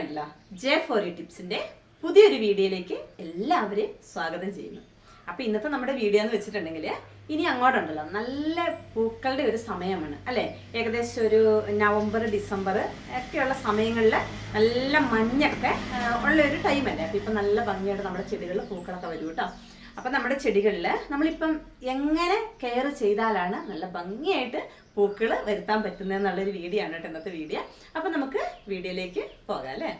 ഉണ്ടല്ലോ J U ടിപ്സിന്റെ പുതിയൊരു വീഡിയോയിലേക്ക് എല്ലാവരെയും സ്വാഗതം ചെയ്യുന്നു. അപ്പൊ ഇന്നത്തെ നമ്മുടെ വീഡിയോ എന്ന് വെച്ചിട്ടുണ്ടെങ്കിൽ ഇനി അങ്ങോട്ടുണ്ടല്ലോ. നല്ല പൂക്കളുടെ ഒരു സമയമാണ് അല്ലെ? ഏകദേശം ഒരു നവംബർ ഡിസംബർ ഒക്കെയുള്ള സമയങ്ങളിൽ നല്ല മഞ്ഞൊക്കെ ഉള്ള ഒരു ടൈം അല്ലേ? അപ്പൊ ഇപ്പൊ നല്ല ഭംഗിയായിട്ട് നമ്മുടെ ചെടികളിൽ പൂക്കളൊക്കെ വരും കേട്ടോ. അപ്പൊ നമ്മുടെ ചെടികളിൽ നമ്മളിപ്പം എങ്ങനെ കെയർ ചെയ്താലാണ് നല്ല ഭംഗിയായിട്ട് പൂക്കൾ വരുത്താൻ പറ്റുന്നതെന്നുള്ളൊരു വീഡിയോ ആണ് കേട്ടോ ഇന്നത്തെ വീഡിയോ അപ്പൊ നമുക്ക് വീഡിയോയിലേക്ക് പോകാം അല്ലേ?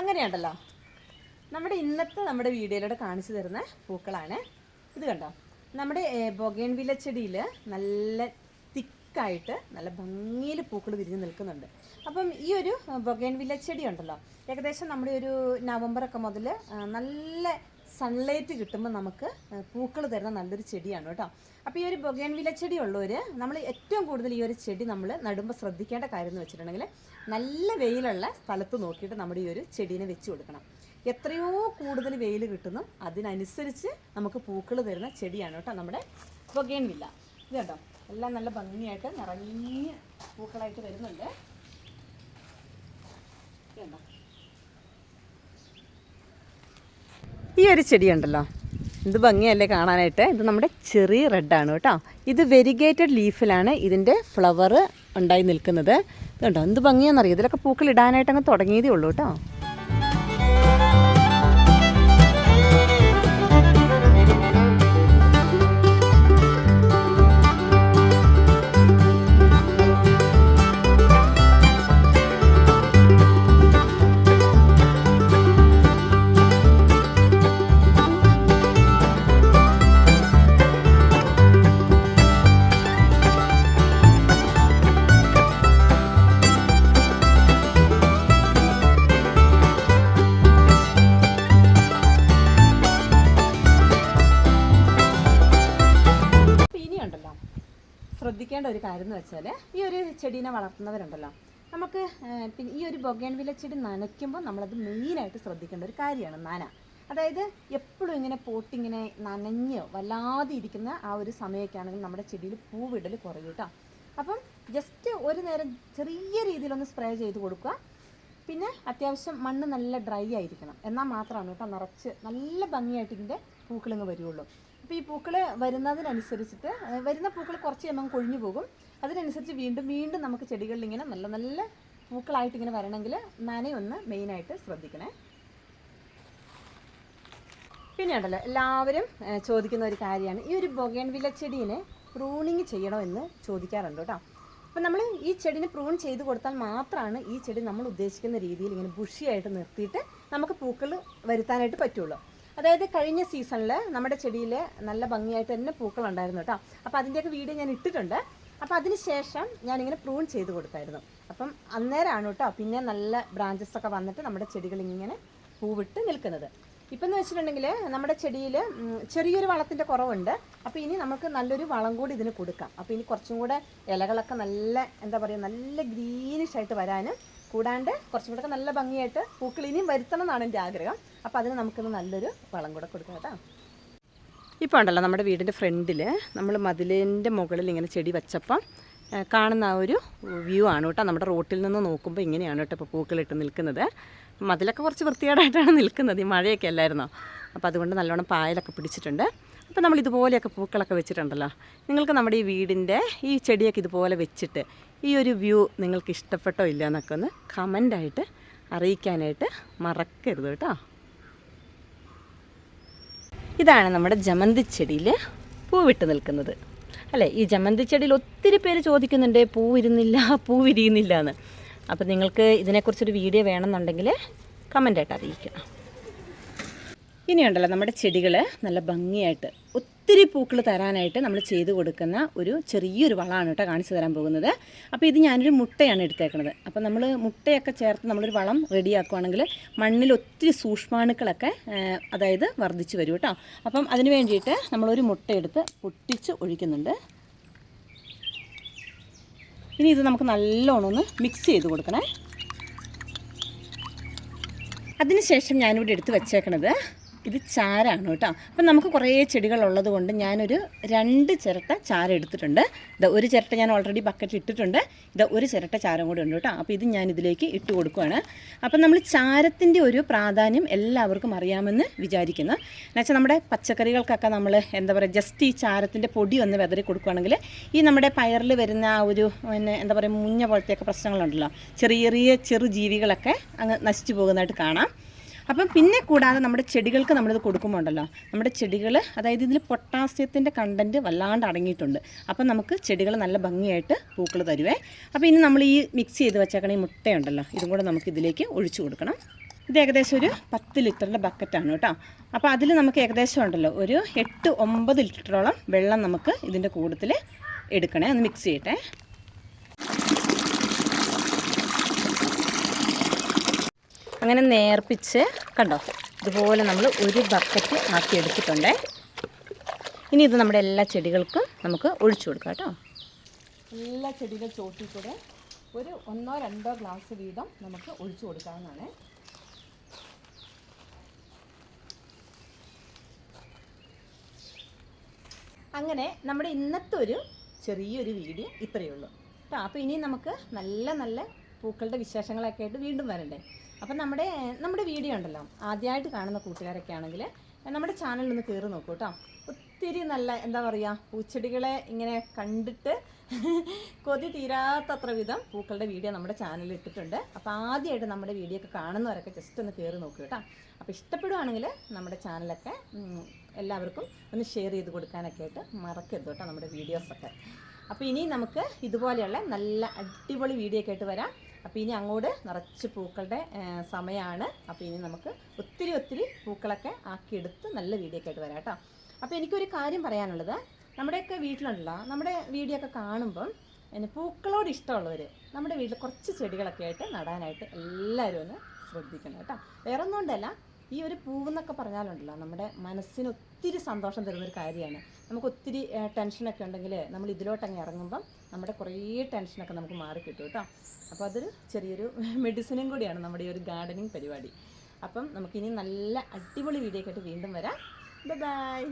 അങ്ങനെയുണ്ടല്ലോ. നമ്മുടെ ഇന്നത്തെ നമ്മുടെ വീഡിയോയിലൂടെ കാണിച്ചു തരുന്ന പൂക്കളാണ്. ഇത് കണ്ടോ? നമ്മുടെ ബൊഗേൻ വില ചെടിയിൽ നല്ല തിക്കായിട്ട് നല്ല ഭംഗിയിൽ പൂക്കൾ വിരിഞ്ഞ് നിൽക്കുന്നുണ്ട്. അപ്പം ഈ ഒരു ബൊഗേൻ വില ചെടി ഉണ്ടല്ലോ. ഏകദേശം നമ്മുടെ ഒരു നവംബറൊക്കെ മുതൽ നല്ല സൺലൈറ്റ് കിട്ടുമ്പോൾ നമുക്ക് പൂക്കൾ തരുന്ന നല്ലൊരു ചെടിയാണ് കേട്ടോ. അപ്പോൾ ഈ ഒരു ബൊഗേൻ വില ചെടി ഉള്ളവർ നമ്മൾ ഏറ്റവും കൂടുതൽ ഈ ഒരു ചെടി നമ്മൾ നടുമ്പോൾ ശ്രദ്ധിക്കേണ്ട കാര്യം എന്ന് വെച്ചിട്ടുണ്ടെങ്കിൽ നല്ല വെയിലുള്ള സ്ഥലത്ത് നോക്കിയിട്ട് നമ്മുടെ ഈ ഒരു ചെടീനെ വെച്ച് കൊടുക്കണം. എത്രയോ കൂടുതൽ വെയിൽ കിട്ടുന്നു അതിനനുസരിച്ച് നമുക്ക് പൂക്കൾ തരുന്ന ചെടിയാണ് കേട്ടോ നമ്മുടെ ബൊഗേൻ വില്ല ഇത് കേട്ടോ എല്ലാം നല്ല ഭംഗിയായിട്ട് നിറഞ്ഞ പൂക്കളായിട്ട് വരുന്നുണ്ട്. ഇത് ഈ ഒരു ചെടിയുണ്ടല്ലോ. ഇത് ഭംഗിയല്ലേ കാണാനായിട്ട്. ഇത് നമ്മുടെ ചെറിയ റെഡാണ് കേട്ടോ. ഇത് വെരിഗേറ്റഡ് ലീഫിലാണ് ഇതിന്റെ ഫ്ലവർ ഉണ്ടായി നിൽക്കുന്നത്. ഇതുണ്ടോ? എന്ത് ഭംഗിയാണെന്നറിയാം? ഇതിലൊക്കെ പൂക്കൾ ഇടാനായിട്ട് അങ്ങ് തുടങ്ങിയതേ ഉള്ളൂ കേട്ടോ. ഒരു കാര്യം എന്ന് വെച്ചാൽ ഈ ഒരു ചെടീനെ വളർത്തുന്നവരുണ്ടല്ലോ. നമുക്ക് പിന്നെ ഈ ഒരു ബൊഗേൻവില ചെടി നനയ്ക്കുമ്പോൾ നമ്മളത് മെയിനായിട്ട് ശ്രദ്ധിക്കേണ്ട ഒരു കാര്യമാണ് നന. അതായത് എപ്പോഴും ഇങ്ങനെ പോട്ടിങ്ങനെ നനഞ്ഞ് വല്ലാതെ ഇരിക്കുന്ന ആ ഒരു സമയമൊക്കെ ആണെങ്കിൽ നമ്മുടെ ചെടിയിൽ പൂവിടൽ കുറയും കേട്ടോ. അപ്പം ജസ്റ്റ് ഒരു നേരം ചെറിയ രീതിയിലൊന്ന് സ്പ്രേ ചെയ്ത് കൊടുക്കുക. പിന്നെ അത്യാവശ്യം മണ്ണ് നല്ല ഡ്രൈ ആയിരിക്കണം. എന്നാൽ മാത്രമാണ് കേട്ടോ നിറച്ച് നല്ല ഭംഗിയായിട്ട് ഇതിന്റെ പൂക്കളിങ്ങ് വരുള്ളൂ. അപ്പോൾ ഈ പൂക്കൾ വരുന്നതിനനുസരിച്ചിട്ട് വരുന്ന പൂക്കൾ കുറച്ച് കഴിയുമ്പോൾ അങ്ങ് കൊഴിഞ്ഞു പോകും. അതിനനുസരിച്ച് വീണ്ടും വീണ്ടും നമുക്ക് ചെടികളിൽ ഇങ്ങനെ നല്ല നല്ല പൂക്കളായിട്ട് ഇങ്ങനെ വരണമെങ്കിൽ നനയൊന്ന് മെയിനായിട്ട് ശ്രദ്ധിക്കണേ. പിന്നെ ഉണ്ടല്ലോ എല്ലാവരും ചോദിക്കുന്ന ഒരു കാര്യമാണ്. ഈ ഒരു ബൊഗേൺ വില ചെടീനെ പ്രൂണിങ് ചെയ്യണോ എന്ന് ചോദിക്കാറുണ്ട് കേട്ടോ. അപ്പം നമ്മൾ ഈ ചെടിനെ പ്രൂൺ ചെയ്ത് കൊടുത്താൽ മാത്രമാണ് ഈ ചെടി നമ്മൾ ഉദ്ദേശിക്കുന്ന രീതിയിൽ ഇങ്ങനെ ബുഷിയായിട്ട് നിർത്തിയിട്ട് നമുക്ക് പൂക്കൾ വരുത്താനായിട്ട് പറ്റുള്ളൂ. അതായത് കഴിഞ്ഞ സീസണിൽ നമ്മുടെ ചെടിയിൽ നല്ല ഭംഗിയായിട്ട് തന്നെ പൂക്കൾ ഉണ്ടായിരുന്നു കേട്ടോ. അപ്പോൾ അതിന്റെയൊക്കെ വീഡിയോ ഞാൻ ഇട്ടിട്ടുണ്ട്. അപ്പോൾ അതിന് ശേഷം ഞാനിങ്ങനെ പ്രൂൺ ചെയ്ത് കൊടുത്തായിരുന്നു. അപ്പം അന്നേരമാണ് കേട്ടോ പിന്നെ നല്ല ബ്രാഞ്ചസ് ഒക്കെ വന്നിട്ട് നമ്മുടെ ചെടികൾ ഇങ്ങനെ പൂവിട്ട് നിൽക്കുന്നത്. ഇപ്പം എന്ന് വെച്ചിട്ടുണ്ടെങ്കിൽ നമ്മുടെ ചെടിയിൽ ചെറിയൊരു വളത്തിന്റെ കുറവുണ്ട്. അപ്പോൾ ഇനി നമുക്ക് നല്ലൊരു വളം കൂടി ഇതിന് കൊടുക്കാം. അപ്പോൾ ഇനി കുറച്ചും കൂടെ ഇലകളൊക്കെ നല്ല എന്താ പറയുക നല്ല ഗ്രീനിഷ് ആയിട്ട് വരാനും കൂടാണ്ട് കുറച്ചും കൂടെ നല്ല ഭംഗിയായിട്ട് പൂക്കൾ ഇനിയും വരുത്തണം എന്നാണ് എന്റെ ആഗ്രഹം. അപ്പോൾ അതിന് നമുക്കിന്ന് നല്ലൊരു വളം കൂടെ കൊടുക്കാം കേട്ടോ. ഇപ്പോൾ ഉണ്ടല്ലോ നമ്മുടെ വീടിന്റെ ഫ്രണ്ടിൽ നമ്മൾ മതിലിന്റെ മുകളിൽ ഇങ്ങനെ ചെടി വെച്ചപ്പം കാണുന്ന ആ ഒരു വ്യൂ ആണ് കേട്ടോ. നമ്മുടെ റോട്ടിൽ നിന്ന് നോക്കുമ്പോൾ ഇങ്ങനെയാണ് കേട്ടോ ഇപ്പോൾ പൂക്കളിട്ട് നിൽക്കുന്നത്. മതിലൊക്കെ കുറച്ച് വൃത്തികേടായിട്ടാണ് നിൽക്കുന്നത്. ഈ മഴയൊക്കെ അല്ലായിരുന്നോ? അപ്പോൾ അതുകൊണ്ട് നല്ലോണം പായലൊക്കെ പിടിച്ചിട്ടുണ്ട്. അപ്പോൾ നമ്മൾ ഇതുപോലെയൊക്കെ പൂക്കളൊക്കെ വെച്ചിട്ടുണ്ടല്ലോ. നിങ്ങൾക്ക് നമ്മുടെ ഈ വീടിന്റെ ഈ ചെടിയൊക്കെ ഇതുപോലെ വെച്ചിട്ട് ഈ ഒരു വ്യൂ നിങ്ങൾക്ക് ഇഷ്ടപ്പെട്ടോ ഇല്ല എന്നൊക്കെ ഒന്ന് കമന്റായിട്ട് അറിയിക്കാനായിട്ട് മറക്കരുത് കേട്ടോ. ഇതാണ് നമ്മുടെ ജമന്തി ചെടിയിൽ പൂവിട്ട് നിൽക്കുന്നത്. അല്ലേ? ഈ ജമന്തി ചെടിയിൽ ഒത്തിരി പേര് ചോദിക്കുന്നുണ്ട് പൂവിരുന്നില്ല പൂവിരിയുന്നില്ല എന്ന് അപ്പോൾ നിങ്ങൾക്ക് ഇതിനെക്കുറിച്ചൊരു വീഡിയോ വേണമെന്നുണ്ടെങ്കിൽ കമന്റായിട്ട് അറിയിക്കുക. ഇനിയുണ്ടല്ലോ നമ്മുടെ ചെടികൾ നല്ല ഭംഗിയായിട്ട് ഒത്തിരി പൂക്കൾ തരാനായിട്ട് നമ്മൾ ചെയ്ത് കൊടുക്കുന്ന ഒരു ചെറിയൊരു വളമാണ് കേട്ടോ കാണിച്ചു തരാൻ പോകുന്നത്. അപ്പോൾ ഇത് ഞാനൊരു മുട്ടയാണ് എടുത്തേക്കുന്നത് അപ്പോൾ നമ്മൾ മുട്ടയൊക്കെ ചേർത്ത് നമ്മളൊരു വളം റെഡിയാക്കുവാണെങ്കിൽ മണ്ണിൽ ഒത്തിരി സൂക്ഷ്മാണുക്കളൊക്കെ അതായത് വർദ്ധിച്ചു വരും കേട്ടോ. അപ്പം അതിന് വേണ്ടിയിട്ട് നമ്മളൊരു മുട്ടയെടുത്ത് പൊട്ടിച്ച് ഒഴിക്കുന്നുണ്ട്. ഇനി ഇത് നമുക്ക് നല്ലോണം ഒന്ന് മിക്സ് ചെയ്ത് കൊടുക്കണേ. അതിനുശേഷം ഞാനിവിടെ എടുത്ത് വെച്ചേക്കണത് ഇത് ചാരാണ് കേട്ടോ. അപ്പം നമുക്ക് കുറേ ചെടികളുള്ളത് കൊണ്ട് ഞാനൊരു രണ്ട് ചിരട്ട ചാര എടുത്തിട്ടുണ്ട്. ഇത് ഒരു ചിരട്ട ഞാൻ ഓൾറെഡി ബക്കറ്റ് ഇട്ടിട്ടുണ്ട്. ഇത് ഒരു ചിരട്ട ചാരം കൂടി ഉണ്ട് കേട്ടോ. അപ്പോൾ ഇത് ഞാൻ ഇതിലേക്ക് ഇട്ട് കൊടുക്കുകയാണ് അപ്പം നമ്മൾ ചാരത്തിന്റെ ഒരു പ്രാധാന്യം എല്ലാവർക്കും അറിയാമെന്ന് വിചാരിക്കുന്നു. എന്നുവെച്ചാൽ നമ്മുടെ പച്ചക്കറികൾക്കൊക്കെ നമ്മൾ എന്താ പറയുക ജസ്റ്റ് ഈ ചാരത്തിന്റെ പൊടി ഒന്ന് വെതറി കൊടുക്കുകയാണെങ്കിൽ ഈ നമ്മുടെ പയറിൽ വരുന്ന ആ ഒരു പിന്നെ എന്താ പറയുക മുഞ്ഞ പോലത്തെയൊക്കെ പ്രശ്നങ്ങളുണ്ടല്ലോ. ചെറിയ ചെറിയ ചെറു ജീവികളൊക്കെ അങ്ങ് നശിച്ചു പോകുന്നതായിട്ട് കാണാം. അപ്പം പിന്നെ കൂടാതെ നമ്മുടെ ചെടികൾക്ക് നമ്മളിത് കൊടുക്കുമ്പോൾ ഉണ്ടല്ലോ നമ്മുടെ ചെടികൾ അതായത് ഇതിൽ പൊട്ടാസ്യത്തിന്റെ കണ്ടന്റ് വല്ലാണ്ട് അടങ്ങിയിട്ടുണ്ട്. അപ്പം നമുക്ക് ചെടികൾ നല്ല ഭംഗിയായിട്ട് പൂക്കൾ തരുവേ. അപ്പോൾ ഇനി നമ്മൾ ഈ മിക്സ് ചെയ്ത് വെച്ചേക്കണ ഈ മുട്ടയുണ്ടല്ലോ ഇതും കൂടെ നമുക്ക് ഇതിലേക്ക് ഒഴിച്ചു കൊടുക്കണം. ഇത് ഏകദേശം ഒരു പത്ത് ലിറ്ററിന്റെ ബക്കറ്റാണ് കേട്ടോ. അപ്പോൾ അതിൽ നമുക്ക് ഏകദേശം ഉണ്ടല്ലോ ഒരു എട്ട് ഒമ്പത് ലിറ്ററോളം വെള്ളം നമുക്ക് ഇതിന്റെ കൂട്ടത്തിൽ എടുക്കണേ. ഒന്ന് മിക്സ് ചെയ്യട്ടെ. അങ്ങനെ നേർപ്പിച്ച് കണ്ടോ? ഇതുപോലെ നമ്മൾ ഒരു ബക്കറ്റ് ആക്കി എടുത്തിട്ടുണ്ട് ഇനി ഇത് നമ്മുടെ എല്ലാ ചെടികൾക്കും നമുക്ക് ഒഴിച്ചു കൊടുക്കാം കേട്ടോ. എല്ലാ ചെടികൾ ചോട്ടി കൂടെ ഒരു ഒന്നോ രണ്ടോ ഗ്ലാസ് വീതം നമുക്ക് ഒഴിച്ചു കൊടുക്കാവുന്നതാണ്. അങ്ങനെ നമ്മുടെ ഇന്നത്തെ ഒരു ചെറിയൊരു വീഡിയോ ഇത്രയേ ഉള്ളൂ. കേട്ടോ അപ്പോൾ ഇനി നമുക്ക് നല്ല നല്ല പൂക്കളുടെ വിശേഷങ്ങളൊക്കെ ആയിട്ട് വീണ്ടും വരണ്ടേ? അപ്പം നമ്മുടെ നമ്മുടെ വീഡിയോ ഉണ്ടല്ലോ. ആദ്യമായിട്ട് കാണുന്ന കൂട്ടുകാരൊക്കെ ആണെങ്കിൽ നമ്മുടെ ചാനലിൽ ഒന്ന് കയറി നോക്കൂ കേട്ടോ ഒത്തിരി നല്ല എന്താ പറയുക പൂച്ചെടികളെ ഇങ്ങനെ കണ്ടിട്ട് കൊതി തീരാത്തത്ര വിധം പൂക്കളുടെ വീഡിയോ നമ്മുടെ ചാനലിൽ ഇട്ടിട്ടുണ്ട്. അപ്പോൾ ആദ്യമായിട്ട് നമ്മുടെ വീഡിയോ ഒക്കെ കാണുന്നവരൊക്കെ ജസ്റ്റ് ഒന്ന് കയറി നോക്കൂ കേട്ടോ അപ്പോൾ ഇഷ്ടപ്പെടുവാണെങ്കിൽ നമ്മുടെ ചാനലൊക്കെ എല്ലാവർക്കും ഒന്ന് ഷെയർ ചെയ്ത് കൊടുക്കാനൊക്കെ ആയിട്ട് മറക്കരുത് കേട്ടോ നമ്മുടെ വീഡിയോസൊക്കെ അപ്പോൾ ഇനി നമുക്ക് ഇതുപോലെയുള്ള നല്ല അടിപൊളി വീഡിയോ ഒക്കെ ആയിട്ട് വരാം. അപ്പോൾ ഇനി അങ്ങോട്ട് നിറച്ച് പൂക്കളുടെ സമയമാണ് അപ്പോൾ ഇനി നമുക്ക് ഒത്തിരി ഒത്തിരി പൂക്കളൊക്കെ ആക്കിയെടുത്ത് നല്ല വീഡിയോ ഒക്കെ ആയിട്ട് വരാം കേട്ടോ. അപ്പോൾ എനിക്കൊരു കാര്യം പറയാനുള്ളത്. നമ്മുടെയൊക്കെ വീട്ടിലുണ്ടല്ലോ നമ്മുടെ വീഡിയോ ഒക്കെ കാണുമ്പം പിന്നെ പൂക്കളോട് ഇഷ്ടമുള്ളവർ നമ്മുടെ വീട്ടിൽ കുറച്ച് ചെടികളൊക്കെ ആയിട്ട് നടാനായിട്ട് എല്ലാവരും ഒന്ന് ശ്രദ്ധിക്കണം കേട്ടോ. വേറെ ഒന്നുകൊണ്ടല്ല ഈ ഒരു പൂവെന്നൊക്കെ പറഞ്ഞാലുണ്ടല്ലോ നമ്മുടെ മനസ്സിന് ഒത്തിരി സന്തോഷം തരുന്നൊരു കാര്യമാണ്. നമുക്ക് ഒത്തിരി ടെൻഷനൊക്കെ ഉണ്ടെങ്കിൽ നമ്മൾ ഇതിലോട്ടങ്ങ് ഇറങ്ങുമ്പം നമ്മുടെ കുറേ ടെൻഷനൊക്കെ നമുക്ക് മാറി കിട്ടും അപ്പോൾ അതൊരു ചെറിയൊരു മെഡിസിനും കൂടിയാണ് നമ്മുടെ ഈ ഒരു ഗാർഡനിങ് പരിപാടി. അപ്പം നമുക്കിനി നല്ല അടിപൊളി വീഡിയോ ആയിട്ട് വീണ്ടും വരാം. ബൈ.